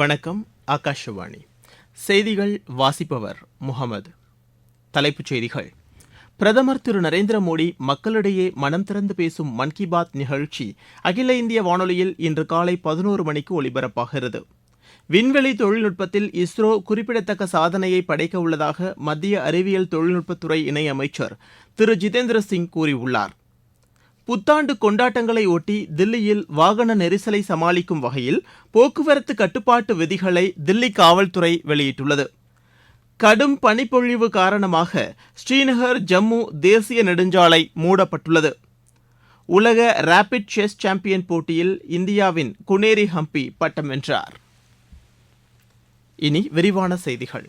வணக்கம் ஆகாஷவாணி. செய்திகள் வாசிப்பவர் முகமது. தலைப்புச் செய்திகள். பிரதமர் திரு நரேந்திர மோடி மக்களிடையே மனம் திறந்து பேசும் மன் கி பாத் நிகழ்ச்சி அகில இந்திய வானொலியில் இன்று காலை பதினோரு மணிக்கு ஒலிபரப்பாகிறது. விண்வெளி தொழில்நுட்பத்தில் இஸ்ரோ குறிப்பிடத்தக்க சாதனையை படைக்க உள்ளதாக மத்திய அறிவியல் தொழில்நுட்பத்துறை இணையமைச்சர் திரு ஜிதேந்திர சிங் கூறியுள்ளார். புத்தாண்டு கொண்டாட்டங்களை ஒட்டி தில்லியில் வாகன நெரிசலை சமாளிக்கும் வகையில் போக்குவரத்து கட்டுப்பாட்டு விதிகளை தில்லி காவல்துறை வெளியிட்டுள்ளது. கடும் பனிப்பொழிவு காரணமாக ஸ்ரீநகர் ஜம்மு தேசிய நெடுஞ்சாலை மூடப்பட்டுள்ளது. உலக ரேபிட் செஸ் சாம்பியன் போட்டியில் இந்தியாவின் குனேரி ஹம்பி பட்டம் வென்றார். இனி விரிவான செய்திகள்.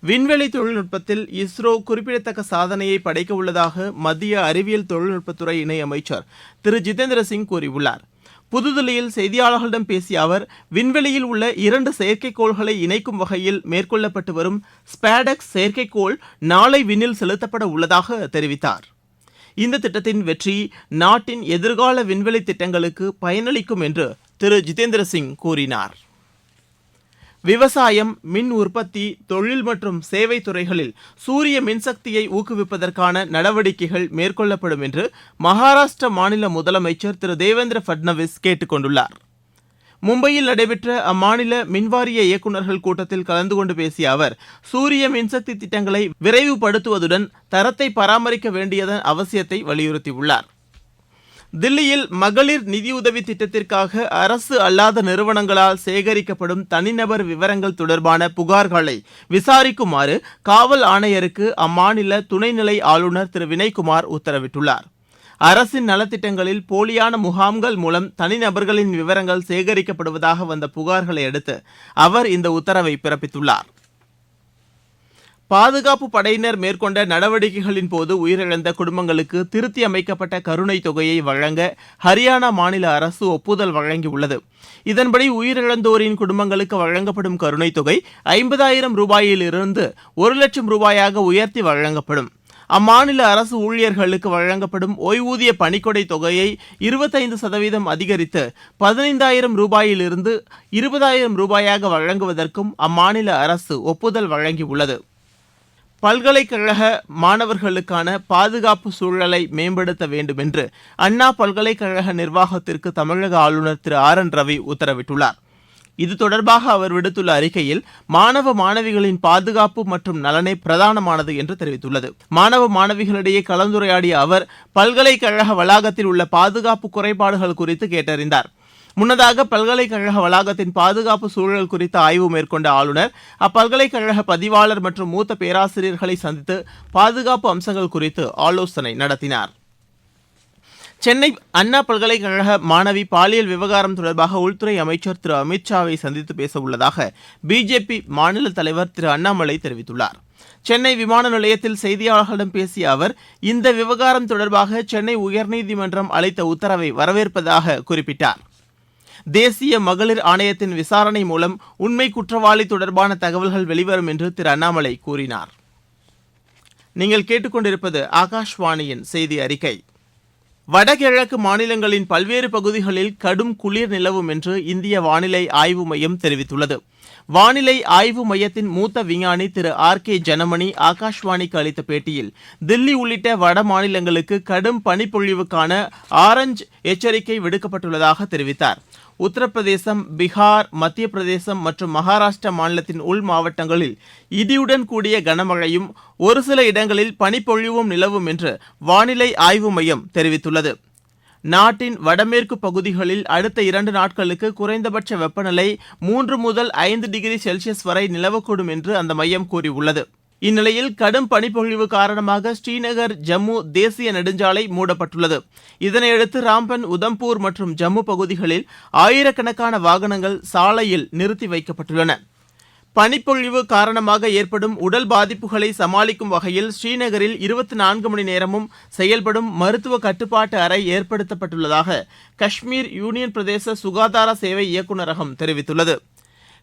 விண்வெளி தொழில்நுட்பத்தில் இஸ்ரோ குறிப்பிடத்தக்க சாதனையை படைக்க உள்ளதாக மத்திய அறிவியல் தொழில்நுட்பத்துறை இணையமைச்சர் திரு. ஜிதேந்திர சிங் கூறியுள்ளார். புதுதில்லியில் செய்தியாளர்களிடம் பேசிய அவர் விண்வெளியில் உள்ள இரண்டு செயற்கைக்கோள்களை இணைக்கும் வகையில் மேற்கொள்ளப்பட்டு வரும் ஸ்பேடெக்ஸ் செயற்கைக்கோள் நாளை விண்ணில் செலுத்தப்பட உள்ளதாக தெரிவித்தார். இந்த திட்டத்தின் வெற்றி நாட்டின் எதிர்கால விண்வெளி திட்டங்களுக்கு பயனளிக்கும் என்று திரு. ஜிதேந்திர சிங் கூறினார். விவசாயம் மின் உற்பத்தி தொழில் மற்றும் சேவை துறைகளில் சூரிய மின்சக்தியை ஊக்குவிப்பதற்கான நடவடிக்கைகள் மேற்கொள்ளப்படும் என்று மகாராஷ்டிர மாநில முதலமைச்சர் திரு தேவேந்திர பட்னவிஸ் கேட்டுக் கொண்டுள்ளார் மும்பையில் நடைபெற்ற அம்மாநில மின்வாரிய இயக்குநர்கள் கூட்டத்தில் கலந்து கொண்டு பேசிய அவர் சூரிய மின்சக்தி திட்டங்களை விரைவுபடுத்துவதுடன் தரத்தை பராமரிக்க வேண்டியதன் அவசியத்தை வலியுறுத்தியுள்ளார். தில்லியில் மகளிர் நிதியுதவி திட்டத்திற்காக அரசு அல்லாத நிறுவனங்களால் சேகரிக்கப்படும் தனிநபர் விவரங்கள் தொடர்பான புகார்களை விசாரிக்குமாறு காவல் ஆணையருக்கு அம்மாநில துணைநிலை ஆளுநர் திரு வினய்குமார் உத்தரவிட்டுள்ளார். அரசின் நலத்திட்டங்களில் போலியான முகாம்கள் மூலம் தனிநபர்களின் விவரங்கள் சேகரிக்கப்படுவதாக வந்த புகார்களை அடுத்து அவர் இந்த உத்தரவை பிறப்பித்துள்ளார். பாதுகாப்பு படையினர் மேற்கொண்ட நடவடிக்கைகளின் போது உயிரிழந்த குடும்பங்களுக்கு திருத்தி அமைக்கப்பட்ட கருணை தொகையை வழங்க ஹரியானா மாநில அரசு ஒப்புதல் வழங்கியுள்ளது. இதன்படி உயிரிழந்தோரின் குடும்பங்களுக்கு வழங்கப்படும் கருணை தொகை ஐம்பதாயிரம் ரூபாயிலிருந்து ஒரு லட்சம் ரூபாயாக உயர்த்தி வழங்கப்படும். அம்மாநில அரசு ஊழியர்களுக்கு வழங்கப்படும் ஓய்வூதிய பணிக்கொடை தொகையை இருபத்தைந்து சதவீதம் அதிகரித்து பதினைந்தாயிரம் ரூபாயிலிருந்து இருபதாயிரம் ரூபாயாக வழங்குவதற்கும் அம்மாநில அரசு ஒப்புதல் வழங்கியுள்ளது. பல்கலைக்கழக மாணவர்களுக்கான பாதுகாப்பு சூழலை மேம்படுத்த வேண்டும் என்று அண்ணா பல்கலைக்கழக நிர்வாகத்திற்கு தமிழக ஆளுநர் திரு ஆர் என் ரவி உத்தரவிட்டுள்ளார். இது தொடர்பாக அவர் விடுத்துள்ள அறிக்கையில் மாணவ மாணவிகளின் பாதுகாப்பு மற்றும் நலனே பிரதானமானது என்று தெரிவித்துள்ளது. மாணவ மாணவிகளிடையே கலந்துரையாடிய அவர் பல்கலைக்கழக வளாகத்தில் உள்ள பாதுகாப்பு குறைபாடுகள் குறித்து கேட்டறிந்தார். முன்னதாக பல்கலைக்கழக வளாகத்தின் பாதுகாப்பு சூழல் குறித்த ஆய்வு மேற்கொண்ட ஆளுநர் அப்பல்கலைக்கழக பதிவாளர் மற்றும் மூத்த பேராசிரியர்களை சந்தித்து பாதுகாப்பு அம்சங்கள் குறித்து ஆலோசனை நடத்தினார். சென்னை அண்ணா பல்கலைக்கழக மாணவி பாலியல் விவகாரம் தொடர்பாக உள்துறை அமைச்சர் திரு அமித்ஷாவை சந்தித்து பேச உள்ளதாக பிஜேபி மாநில தலைவர் திரு அண்ணாமலை தெரிவித்துள்ளார். சென்னை விமான நிலையத்தில் செய்தியாளர்களிடம் பேசிய அவர் இந்த விவகாரம் தொடர்பாக சென்னை உயர்நீதிமன்றம் அளித்த உத்தரவை வரவேற்பதாக குறிப்பிட்டார். தேசிய மகளிர் ஆணையத்தின் விசாரணை மூலம் உண்மை குற்றவாளி தொடர்பான தகவல்கள் வெளிவரும் என்று திரு அண்ணாமலை கூறினார். நீங்கள் கேட்டுக்கொண்டிருப்பது ஆகாஷ்வாணியின் செய்தி அறிக்கை. வடகிழக்கு மாநிலங்களின் பல்வேறு பகுதிகளில் கடும் குளிர் நிலவும் என்று இந்திய வானிலை ஆய்வு மையம் தெரிவித்துள்ளது. வானிலை ஆய்வு மையத்தின் மூத்த விஞ்ஞானி திரு ஆர் கே ஜனமணி ஆகாஷ்வாணிக்கு அளித்த பேட்டியில் தில்லி உள்ளிட்ட வட மாநிலங்களுக்கு கடும் பனிப்பொழிவுக்கான ஆரஞ்ச் எச்சரிக்கை விடுக்கப்பட்டுள்ளதாக தெரிவித்தார். உத்தரப்பிரதேசம் பீகார் மத்திய பிரதேசம் மற்றும் மகாராஷ்டிரா மாநிலத்தின் உள் மாவட்டங்களில் இடியுடன் கூடிய கனமழையும் ஒரு சில இடங்களில் பனிப்பொழிவும் நிலவும் என்று வானிலை ஆய்வு மையம் தெரிவித்துள்ளது. நாட்டின் வடமேற்கு பகுதிகளில் அடுத்த இரண்டு நாட்களுக்கு குறைந்தபட்ச வெப்பநிலை மூன்று முதல் ஐந்து டிகிரி செல்சியஸ் வரை நிலவக்கூடும் என்று அந்த மையம் கூறியுள்ளது. இந்நிலையில் கடும் பனிப்பொழிவு காரணமாக ஸ்ரீநகர் ஜம்மு தேசிய நெடுஞ்சாலை மூடப்பட்டுள்ளது. இதனையடுத்து ராம்பன் உதம்பூர் மற்றும் ஜம்மு பகுதிகளில் ஆயிரக்கணக்கான வாகனங்கள் சாலையில் நிறுத்தி வைக்கப்பட்டுள்ளன. பனிப்பொழிவு காரணமாக ஏற்படும் உடல் பாதிப்புகளை சமாளிக்கும் வகையில் ஸ்ரீநகரில் இருபத்தி நான்கு மணி நேரமும் செயல்படும் மருத்துவ கட்டுப்பாட்டு அறை ஏற்படுத்தப்பட்டுள்ளதாக காஷ்மீர் யூனியன் பிரதேச சுகாதார சேவை இயக்குநரகம் தெரிவித்துள்ளது.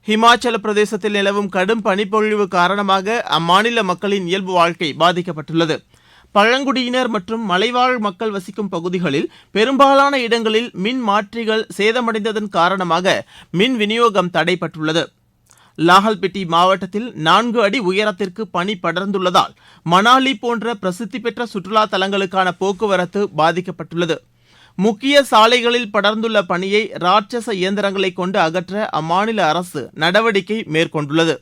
ஹிமாச்சல பிரதேசத்தில் நிலவும் கடும் பனிப்பொழிவு காரணமாக அம்மாநில மக்களின் இயல்பு வாழ்க்கை பாதிக்கப்பட்டுள்ளது. பழங்குடியினர் மற்றும் மலைவாழ் மக்கள் வசிக்கும் பகுதிகளில் பெரும்பாலான இடங்களில் மின் மாற்றிகள் சேதமடைந்ததன் காரணமாக மின் விநியோகம் தடைப்பட்டுள்ளது லாகல்பிட்டி மாவட்டத்தில் நான்கு அடி உயரத்திற்கு பனி படர்ந்துள்ளதால் மணாலி போன்ற பிரசித்தி பெற்ற சுற்றுலா தலங்களுக்கான போக்குவரத்து பாதிக்கப்பட்டுள்ளது. முக்கிய சாலைகளில் படர்ந்துள்ள பனியை ராட்சச இயந்திரங்களை கொண்டு அகற்ற அம்மாநில அரசு நடவடிக்கை மேற்கொண்டுள்ளது.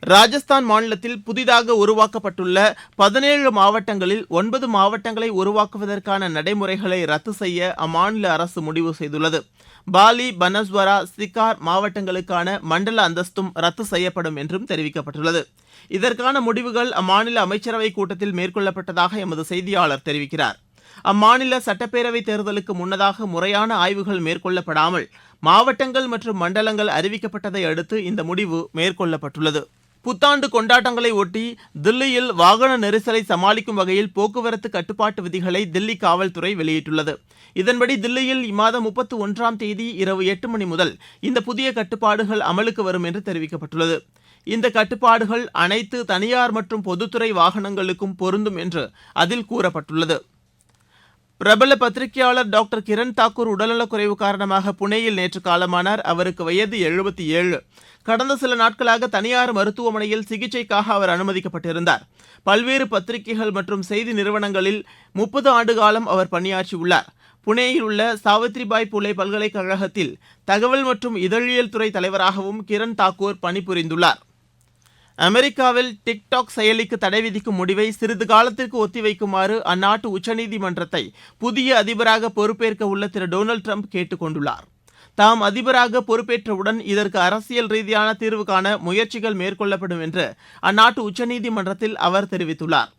ராஜஸ்தான் மாநிலத்தில் புதிதாக உருவாக்கப்பட்டுள்ள பதினேழு மாவட்டங்களில் ஒன்பது மாவட்டங்களை உருவாக்குவதற்கான நடைமுறைகளை ரத்து செய்ய அம்மாநில அரசு முடிவு செய்துள்ளது. பாலி பனஸ்வரா சிகார் மாவட்டங்களுக்கான மண்டல அந்தஸ்தும் ரத்து செய்யப்படும் என்றும் தெரிவிக்கப்பட்டுள்ளது. இதற்கான முடிவுகள் அம்மாநில அமைச்சரவைக் கூட்டத்தில் மேற்கொள்ளப்பட்டதாக எமது செய்தியாளர் தெரிவிக்கிறார். அம்மாநில சட்டப்பேரவைத் தேர்தலுக்கு முன்னதாக முறையான ஆய்வுகள் மேற்கொள்ளப்படாமல் மாவட்டங்கள் மற்றும் மண்டலங்கள் அறிவிக்கப்பட்டதை அடுத்து இந்த முடிவு மேற்கொள்ளப்பட்டுள்ளது. புத்தாண்டு கொண்டாட்டங்களை ஒட்டி தில்லியில் வாகன நெரிசலை சமாளிக்கும் வகையில் போக்குவரத்து கட்டுப்பாட்டு விதிகளை தில்லி காவல்துறை வெளியிட்டுள்ளது. இதன்படி தில்லியில் இம்மாதம் முப்பத்தி ஒன்றாம் தேதி இரவு எட்டு மணி முதல் இந்த புதிய கட்டுப்பாடுகள் அமலுக்கு வரும் என்று தெரிவிக்கப்பட்டுள்ளது. இந்த கட்டுப்பாடுகள் அனைத்து தனியார் மற்றும் பொதுத்துறை வாகனங்களுக்கும் பொருந்தும் என்று அதில் கூறப்பட்டுள்ளது. பிரபல பத்திரிகையாளர் டாக்டர் கிரண் தாக்கூர் உடல்நலக்குறைவு காரணமாக புனேயில் நேற்று காலமானார். அவருக்கு வயது எழுபத்தி ஏழு. கடந்த சில நாட்களாக தனியார் மருத்துவமனையில் சிகிச்சைக்காக அவர் அனுமதிக்கப்பட்டிருந்தார். பல்வேறு பத்திரிகைகள் மற்றும் செய்தி நிறுவனங்களில் முப்பது ஆண்டு காலம் அவர் பணியாற்றியுள்ளார் புனேயில் உள்ள சாவித்ரிபாய் புலே பல்கலைக்கழகத்தில் தகவல் மற்றும் இதழியல் துறை தலைவராகவும் கிரண் தாக்கூர் பணிபுரிந்துள்ளார். அமெரிக்காவில் டிக்டாக் செயலிக்கு தடை விதிக்கும் முடிவை சிறிது காலத்திற்கு ஒத்திவைக்குமாறு அந்நாட்டு உச்சநீதிமன்றத்தை புதிய அதிபராக பொறுப்பேற்க உள்ள திரு டொனால்டு ட்ரம்ப் கேட்டுக் கொண்டுள்ளார். தாம் அதிபராக பொறுப்பேற்றவுடன் இதற்கு அரசியல் ரீதியான தீர்வு காண முயற்சிகள் மேற்கொள்ளப்படும் என்று அந்நாட்டு உச்சநீதிமன்றத்தில் அவர் தெரிவித்துள்ளார்.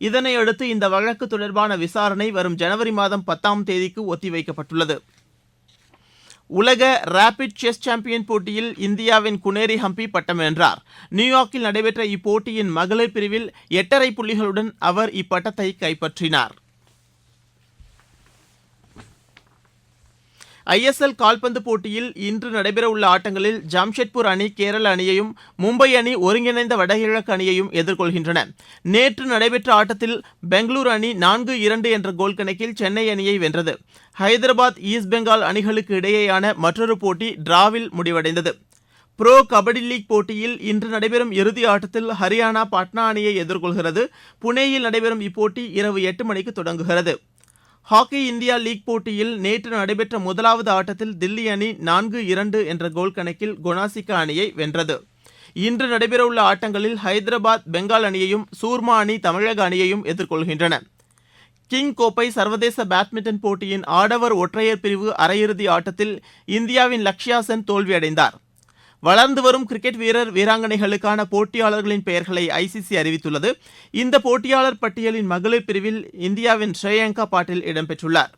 இதனையடுத்து இந்த வழக்கு தொடர்பான விசாரணை வரும் ஜனவரி மாதம் பத்தாம் தேதிக்கு ஒத்திவைக்கப்பட்டுள்ளது. உலக ரேபிட் செஸ் சாம்பியன் போட்டியில் இந்தியாவின் குனேரி ஹம்பி பட்டம் வென்றார். நியூயார்க்கில் நடைபெற்ற இப்போட்டியின் மகளிர் பிரிவில் எட்டரை புள்ளிகளுடன் அவர் இப்பட்டத்தை கைப்பற்றினார். ஐஎஸ்எல் கால்பந்து போட்டியில் இன்று நடைபெறவுள்ள ஆட்டங்களில் ஜாம்ஷெட்பூர் அணி கேரள அணியையும் மும்பை அணி ஒருங்கிணைந்த வடகிழக்கு அணியையும் எதிர்கொள்கின்றன. நேற்று நடைபெற்ற ஆட்டத்தில் பெங்களூரு அணி நான்கு இரண்டு என்ற கோல் கணக்கில் சென்னை அணியை வென்றது. ஹைதராபாத் ஈஸ்ட் பெங்கால் அணிகளுக்கு இடையேயான மற்றொரு போட்டி டிராவில் முடிவடைந்தது. புரோ கபடி லீக் போட்டியில் இன்று நடைபெறும் இறுதி ஆட்டத்தில் ஹரியானா பாட்னா அணியை எதிர்கொள்கிறது. புனேயில் நடைபெறும் இப்போட்டி இரவு எட்டு மணிக்கு தொடங்குகிறது. ஹாக்கி இந்தியா லீக் போட்டியில் நேற்று நடைபெற்ற முதலாவது ஆட்டத்தில் தில்லி அணி நான்கு இரண்டு என்ற கோல் கணக்கில் குணாசிக்கா அணியை வென்றது. இன்று நடைபெறவுள்ள ஆட்டங்களில் ஹைதராபாத் பெங்கால் அணியையும் சூர்மா அணி தமிழக அணியையும் எதிர்கொள்கின்றன. கிங் கோப்பை சர்வதேச பேட்மிண்டன் போட்டியின் ஆடவர் ஒற்றையர் பிரிவு அரையிறுதி ஆட்டத்தில் இந்தியாவின் லக்ஷ்யா சென் தோல்வியடைந்தார். வளர்ந்து வரும் கிரிக்கெட் வீரர் வீராங்கனைகளுக்கான போட்டியாளர்களின் பெயர்களை ஐசிசி அறிவித்துள்ளது. இந்த போட்டியாளர் பட்டியலின் மகளிர் பிரிவில் இந்தியாவின் ஸ்ரேயங்கா பாட்டில் இடம்பெற்றுள்ளார்.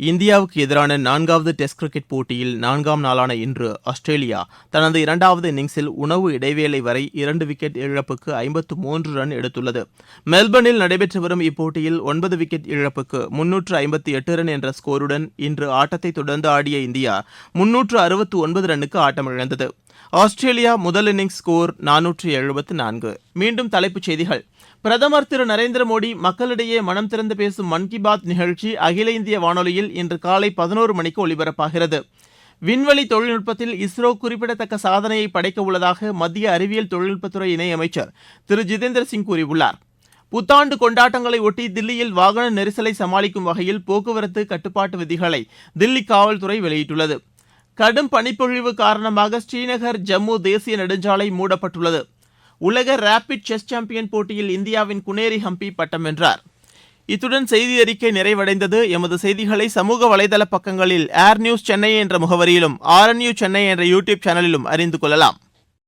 இந்தியாவுக்கு எதிரான நான்காவது டெஸ்ட் கிரிக்கெட் போட்டியில் நான்காம் நாளான இன்று ஆஸ்திரேலியா தனது இரண்டாவது இன்னிங்ஸில் உணவு இடைவேளை வரை இரண்டு விக்கெட் இழப்புக்கு ஐம்பத்து மூன்று ரன் எடுத்துள்ளது. மெல்பர்னில் நடைபெற்று வரும் இப்போட்டியில் ஒன்பது விக்கெட் இழப்புக்கு முன்னூற்று ஐம்பத்தி எட்டு ரன் என்ற ஸ்கோருடன் இன்று ஆட்டத்தை தொடர்ந்து ஆடிய இந்தியா முன்னூற்று அறுபத்து ஒன்பது ரன்னுக்கு ஆட்டமிழந்தது. ஆஸ்திரேலியா முதல் இன்னிங்ஸ் ஸ்கோர் நானூற்று எழுபத்து நான்கு. மீண்டும் தலைப்புச் செய்திகள். பிரதமர் திரு நரேந்திர மோடி மக்களிடையே மனம் திறந்து பேசும் மன் கி பாத் நிகழ்ச்சி அகில இந்திய வானொலியில் இன்று காலை பதினோரு மணிக்கு ஒலிபரப்பாகிறது. விண்வெளி தொழில்நுட்பத்தில் இஸ்ரோ குறிப்பிடத்தக்க சாதனையை படைக்க உள்ளதாக மத்திய அறிவியல் தொழில்நுட்பத்துறை இணையமைச்சர் திரு ஜிதேந்திர சிங் கூறியுள்ளார். புத்தாண்டு கொண்டாட்டங்களை ஒட்டி தில்லியில் வாகன நெரிசலை சமாளிக்கும் வகையில் போக்குவரத்து கட்டுப்பாட்டு விதிகளை தில்லி காவல்துறை வெளியிட்டுள்ளது. கடும் பனிப்பொழிவு காரணமாக ஸ்ரீநகர் ஜம்மு தேசிய நெடுஞ்சாலை மூடப்பட்டுள்ளது. உலக ரேபிட் செஸ் சாம்பியன் போட்டியில் இந்தியாவின் குனேரி ஹம்பி பட்டம் வென்றார். இத்துடன் செய்தி அறிக்கை நிறைவடைந்தது. எமது செய்திகளை சமூக வலைதள பக்கங்களில் ஏர் நியூஸ் சென்னை என்ற முகவரியிலும் ஆர் சென்னை என்ற யூடியூப் சேனலிலும் அறிந்து கொள்ளலாம்.